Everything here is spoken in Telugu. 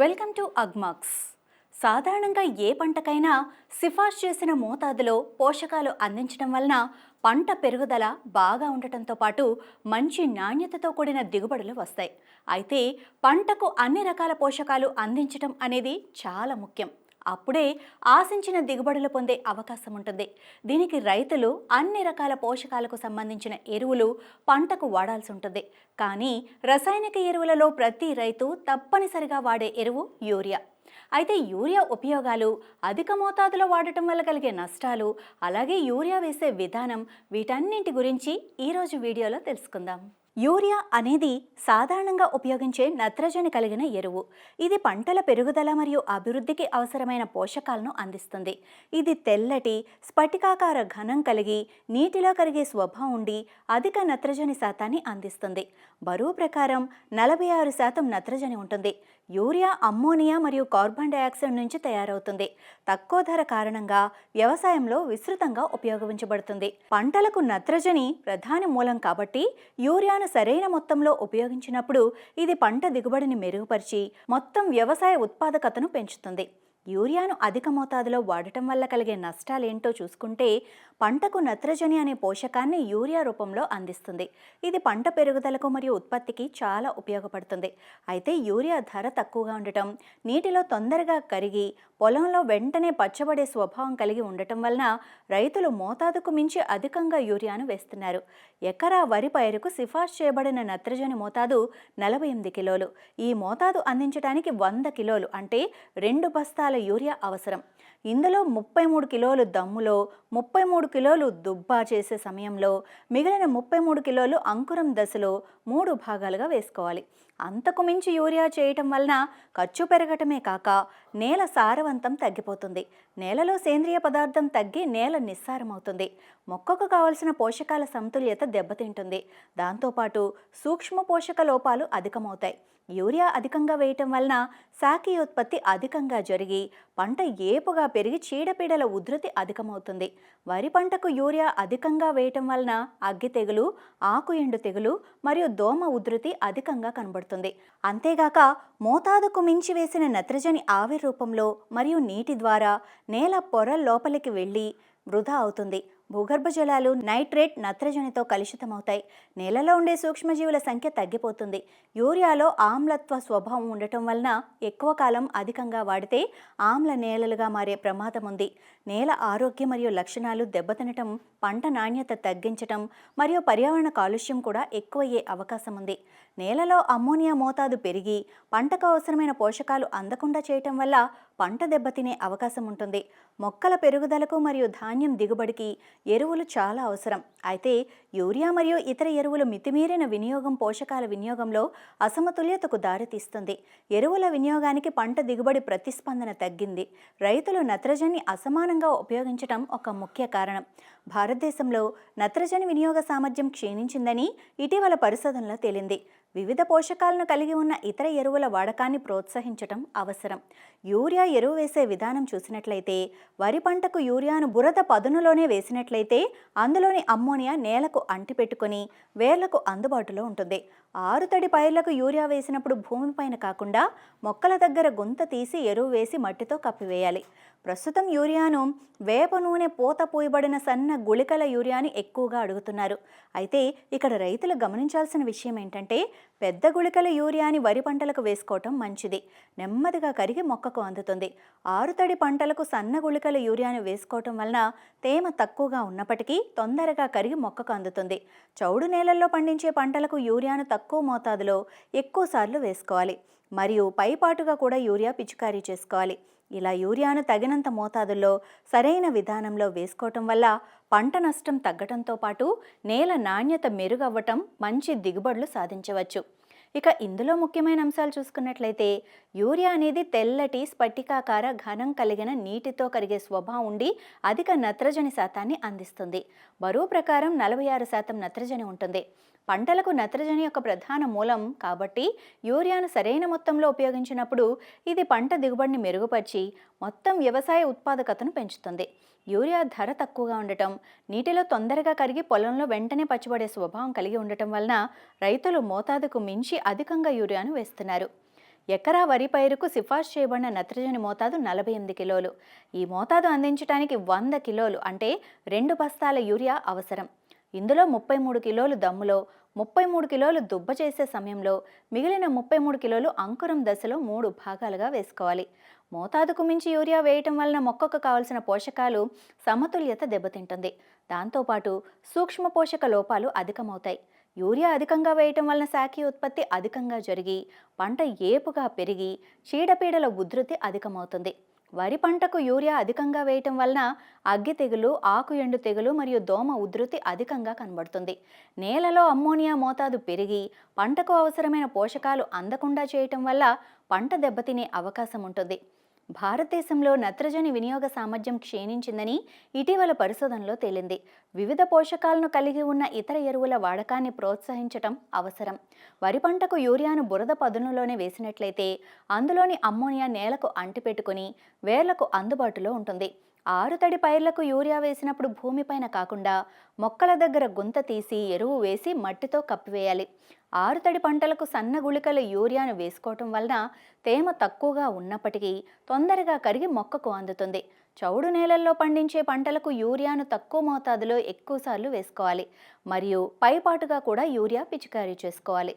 Welcome to Agmax. సాధారణంగా ఏ పంటకైనా సిఫార్సు చేసిన మోతాదులో పోషకాలు అందించడం వలన పంట పెరుగుదల బాగా ఉండటంతో పాటు మంచి నాణ్యతతో కూడిన దిగుబడులు వస్తాయి. అయితే పంటకు అన్ని రకాల పోషకాలు అందించడం అనేది చాలా ముఖ్యం. అప్పుడే ఆశించిన దిగుబడులు పొందే అవకాశం ఉంటుంది దీనికి రైతులు అన్ని రకాల పోషకాలకు సంబంధించిన ఎరువులు పంటకు వాడాల్సి ఉంటుంది కానీ రసాయనిక ఎరువులలో ప్రతి రైతు తప్పనిసరిగా వాడే ఎరువు యూరియా. అయితే యూరియా ఉపయోగాలు అధిక మోతాదులో వాడటం వల్ల కలిగే నష్టాలు అలాగే యూరియా వేసే విధానం వీటన్నింటి గురించి ఈరోజు వీడియోలో తెలుసుకుందాం. యూరియా అనేది సాధారణంగా ఉపయోగించే నత్రజని కలిగిన ఎరువు. ఇది పంటల పెరుగుదల మరియు అభివృద్ధికి అవసరమైన పోషకాలను అందిస్తుంది. ఇది తెల్లటి స్ఫటికాకార ఘనం కలిగి నీటిలో కరిగే స్వభావం ఉండి అధిక నత్రజని శాతాన్ని అందిస్తుంది. బరువు ప్రకారం నలభై ఆరు శాతం నత్రజని ఉంటుంది. యూరియా అమ్మోనియా మరియు కార్బన్ డయాక్సైడ్ నుంచి తయారవుతుంది. తక్కువ ధర కారణంగా వ్యవసాయంలో విస్తృతంగా ఉపయోగించబడుతుంది. పంటలకు నత్రజని ప్రధాన మూలం కాబట్టి యూరియాను సరైన మొత్తంలో ఉపయోగించినప్పుడు ఇది పంట దిగుబడిని మెరుగుపరిచి మొత్తం వ్యవసాయ ఉత్పాదకతను పెంచుతుంది. యూరియాను అధిక మోతాదులో వాడటం వల్ల కలిగే నష్టాలేంటో చూసుకుంటే పంటకు నత్రజని అనే పోషకాన్ని యూరియా రూపంలో అందిస్తుంది. ఇది పంట పెరుగుదలకు మరియు ఉత్పత్తికి చాలా ఉపయోగపడుతుంది. అయితే యూరియా ధర తక్కువగా ఉండటం నీటిలో తొందరగా కరిగి పొలంలో వెంటనే పచ్చబడే స్వభావం కలిగి ఉండటం వలన రైతులు మోతాదుకు మించి అధికంగా యూరియాను వేస్తున్నారు. ఎకరా వరి పైరుకు సిఫార్సు చేయబడిన నత్రజని మోతాదు నలభై ఎనిమిది కిలోలు. ఈ మోతాదు అందించడానికి వంద కిలోలు అంటే రెండు బస్తాల యూరియా అవసరం. ఇందులో ముప్పై మూడు కిలోలు దమ్ములో ముప్పై మూడు కిలోలు దుబ్బా చేసే సమయంలో మిగిలిన ముప్పై మూడు కిలోలు అంకురం దశలో మూడు భాగాలుగా వేసుకోవాలి. అంతకు మించి యూరియా చేయటం వలన ఖర్చు పెరగటమే కాక నేల సారవంతం తగ్గిపోతుంది. నేలలో సేంద్రియ పదార్థం తగ్గి నేల నిస్సారమవుతుంది. మొక్కకు కావలసిన పోషకాల సమతుల్యత దెబ్బతింటుంది. దాంతోపాటు సూక్ష్మ పోషక లోపాలు అధికమవుతాయి. యూరియా అధికంగా వేయటం వలన శాఖీ ఉత్పత్తి అధికంగా జరిగి పంట ఏపుగా పెరిగి చీడపీడల ఉధృతి అధికమవుతుంది. వరి పంటకు యూరియా అధికంగా వేయటం వలన అగ్గి తెగులు ఆకు ఎండు తెగులు మరియు దోమ ఉధృతి అధికంగా కనబడుతుంది. అంతేగాక మోతాదుకు మించి వేసిన నత్రజని ఆవిరి రూపంలో మరియు నీటి ద్వారా నేల పొర లోపలికి వెళ్ళి వృధా అవుతుంది. భూగర్భ జలాలు నైట్రేట్ నత్రజనితో కలుషితమవుతాయి. నేలలో ఉండే సూక్ష్మజీవుల సంఖ్య తగ్గిపోతుంది. యూరియాలో ఆమ్లత్వ స్వభావం ఉండటం వలన ఎక్కువ కాలం అధికంగా వాడితే ఆమ్ల నేలలుగా మారే ప్రమాదం ఉంది. నేల ఆరోగ్యం మరియు లక్షణాలు దెబ్బతినటం పంట నాణ్యత తగ్గించటం మరియు పర్యావరణ కాలుష్యం కూడా ఎక్కువయ్యే అవకాశం ఉంది. నేలలో అమ్మోనియా మోతాదు పెరిగి పంటకు అవసరమైన పోషకాలు అందకుండా చేయటం వల్ల పంట దెబ్బతినే అవకాశం ఉంటుంది. మొక్కల పెరుగుదలకు మరియు ధాన్యం దిగుబడికి ఎరువులు చాలా అవసరం. అయితే యూరియా మరియు ఇతర ఎరువులు మితిమీరిన వినియోగం పోషకాల వినియోగంలో అసమతుల్యతకు దారితీస్తుంది. ఎరువుల వినియోగానికి పంట దిగుబడి ప్రతిస్పందన తగ్గింది. రైతులు నత్రజని అసమానంగా ఉపయోగించడం ఒక ముఖ్య కారణం. భారతదేశంలో నత్రజని వినియోగ సామర్థ్యం క్షీణించిందని ఇటీవల పరిశోధనలో తేలింది. వివిధ పోషకాలను కలిగి ఉన్న ఇతర ఎరువుల వాడకాన్ని ప్రోత్సహించటం అవసరం. యూరియా ఎరువు వేసే విధానం చూసినట్లయితే వరి పంటకు యూరియాను బురద పదునులోనే వేసినట్లయితే అందులోని అమ్మోనియా నేలకు అంటిపెట్టుకొని వేర్లకు అందుబాటులో ఉంటుంది. ఆరుతడి పైర్లకు యూరియా వేసినప్పుడు భూమిపైన కాకుండా మొక్కల దగ్గర గుంత తీసి ఎరువు వేసి మట్టితో కప్పివేయాలి. ప్రస్తుతం యూరియాను వేప నూనె పూత పోయబడిన సన్న గుళికల యూరియాని ఎక్కువగా అడుగుతున్నారు. అయితే ఇక్కడ రైతులు గమనించాల్సిన విషయం ఏంటంటే పెద్ద గుళికల యూరియాని వరి పంటలకు వేసుకోవటం మంచిది. నెమ్మదిగా కరిగి మొక్కకు అందుతుంది. ఆరుతడి పంటలకు సన్న గుళికల యూరియాని వేసుకోవటం వలన తేమ తక్కువగా ఉన్నప్పటికీ తొందరగా కరిగి మొక్కకు అందుతుంది. చౌడు నేలల్లో పండించే పంటలకు యూరియాను తక్కువ మోతాదులో ఎక్కువసార్లు వేసుకోవాలి. మరియు పైపాటుగా కూడా యూరియా పిచికారీ చేసుకోవాలి. ఇలా యూరియాను తగినంత మోతాదుల్లో సరైన విధానంలో వేసుకోవటం వల్ల పంట నష్టం తగ్గటంతో పాటు నేల నాణ్యత మెరుగవ్వటం మంచి దిగుబడులు సాధించవచ్చు. ఇక ఇందులో ముఖ్యమైన అంశాలు చూసుకున్నట్లయితే యూరియా అనేది తెల్లటి స్ఫటికాకార ఘనం కలిగిన నీటితో కరిగే స్వభావం ఉండి అధిక నత్రజని శాతాన్ని అందిస్తుంది. బరువు ప్రకారం నలభై ఆరు శాతం నత్రజని ఉంటుంది. పంటలకు నత్రజని యొక్క ప్రధాన మూలం కాబట్టి యూరియాను సరైన మొత్తంలో ఉపయోగించినప్పుడు ఇది పంట దిగుబడిని మెరుగుపరిచి మొత్తం వ్యవసాయ ఉత్పాదకతను పెంచుతుంది. యూరియా ధర తక్కువగా ఉండటం నీటిలో తొందరగా కరిగి పొలంలో వెంటనే పచ్చిపడే స్వభావం కలిగి ఉండటం వలన రైతులు మోతాదుకు మించి అధికంగా యూరియాను వేస్తున్నారు. ఎకరా వరి పైరుకు సిఫార్సు చేయబడిన నత్రజని మోతాదు నలభై ఎనిమిది కిలోలు. ఈ మోతాదు అందించడానికి వంద కిలోలు అంటే రెండు బస్తాల యూరియా అవసరం. ఇందులో ముప్పై మూడు కిలోలు దమ్ములో ముప్పై మూడు కిలోలు దుబ్బ చేసే సమయంలో మిగిలిన ముప్పై మూడు కిలోలు అంకురం దశలో మూడు భాగాలుగా వేసుకోవాలి. మోతాదుకు మించి యూరియా వేయటం వలన మొక్కకు కావలసిన పోషకాలు సమతుల్యత దెబ్బతింటుంది. దాంతోపాటు సూక్ష్మ పోషక లోపాలు అధికమవుతాయి. యూరియా అధికంగా వేయటం వలన శాఖీ ఉత్పత్తి అధికంగా జరిగి పంట ఏపుగా పెరిగి చీడపీడల ఉధృతి అధికమవుతుంది. వరి పంటకు యూరియా అధికంగా వేయటం వలన అగ్గి తెగులు ఆకు ఎండు తెగులు మరియు దోమ ఉధృతి అధికంగా కనబడుతుంది. నేలలో అమ్మోనియా మోతాదు పెరిగి పంటకు అవసరమైన పోషకాలు అందకుండా చేయటం వల్ల పంట దెబ్బతినే అవకాశం ఉంటుంది. భారతదేశంలో నత్రజని వినియోగ సామర్థ్యం క్షీణించిందని ఇటీవల పరిశోధనలో తేలింది. వివిధ పోషకాలను కలిగి ఉన్న ఇతర ఎరువుల వాడకాన్ని ప్రోత్సహించటం అవసరం. వరి పంటకు యూరియాను బురద పదునులోనే వేసినట్లయితే అందులోని అమ్మోనియా నేలకు అంటిపెట్టుకుని వేర్లకు అందుబాటులో ఉంటుంది. ఆరుతడి పైర్లకు యూరియా వేసినప్పుడు భూమిపైన కాకుండా మొక్కల దగ్గర గుంత తీసి ఎరువు వేసి మట్టితో కప్పివేయాలి. ఆరుతడి పంటలకు సన్న గుళికల యూరియాను వేసుకోవటం వలన తేమ తక్కువగా ఉన్నప్పటికీ తొందరగా కరిగి మొక్కకు అందుతుంది. చౌడు నేలల్లో పండించే పంటలకు యూరియాను తక్కువ మోతాదులో ఎక్కువసార్లు వేసుకోవాలి. మరియు పైపాటుగా కూడా యూరియా పిచికారీ చేసుకోవాలి.